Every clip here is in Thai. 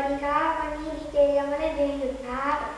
สวัสดีครับ วันนี้ดีเจยังไม่ได้เรียนอยู่ครับ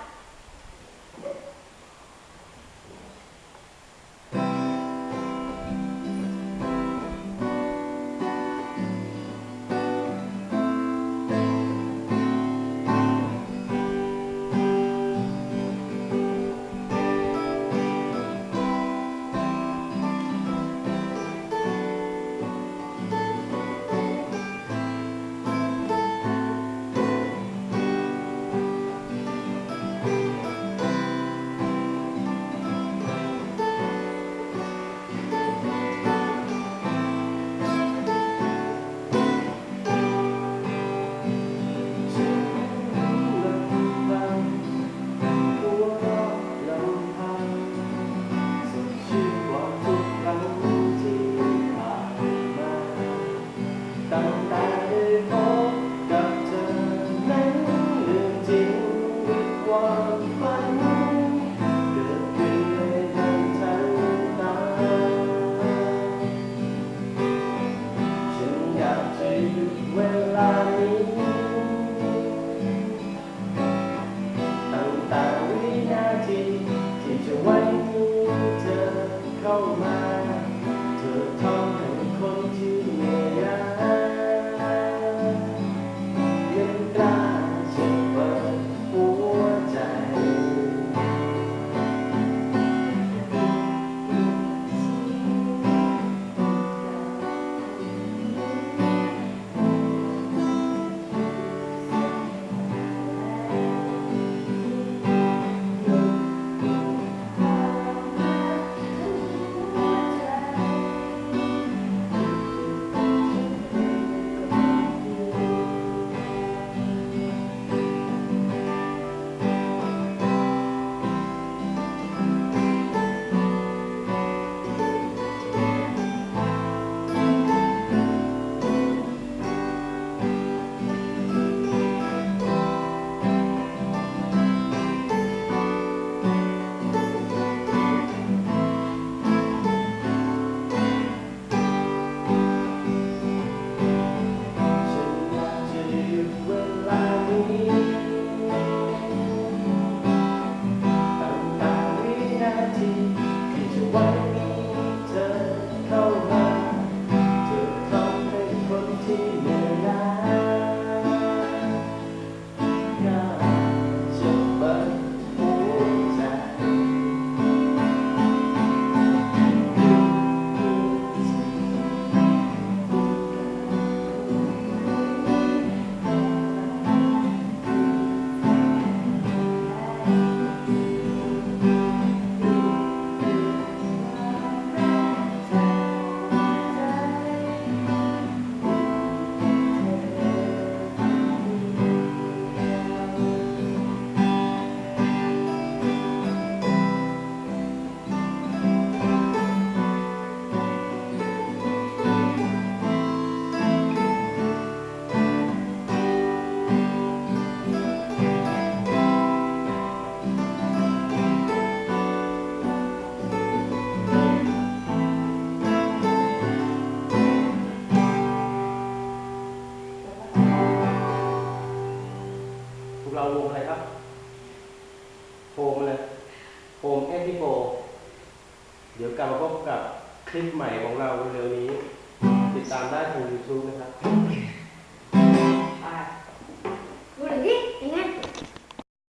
no man. โฮมเลยโฮมเอพิโฟเดี๋ยวกลับมาพบกับคลิปใหม่ของเราเร็วนี้ ติดตามได้ทาง YouTube นะครับ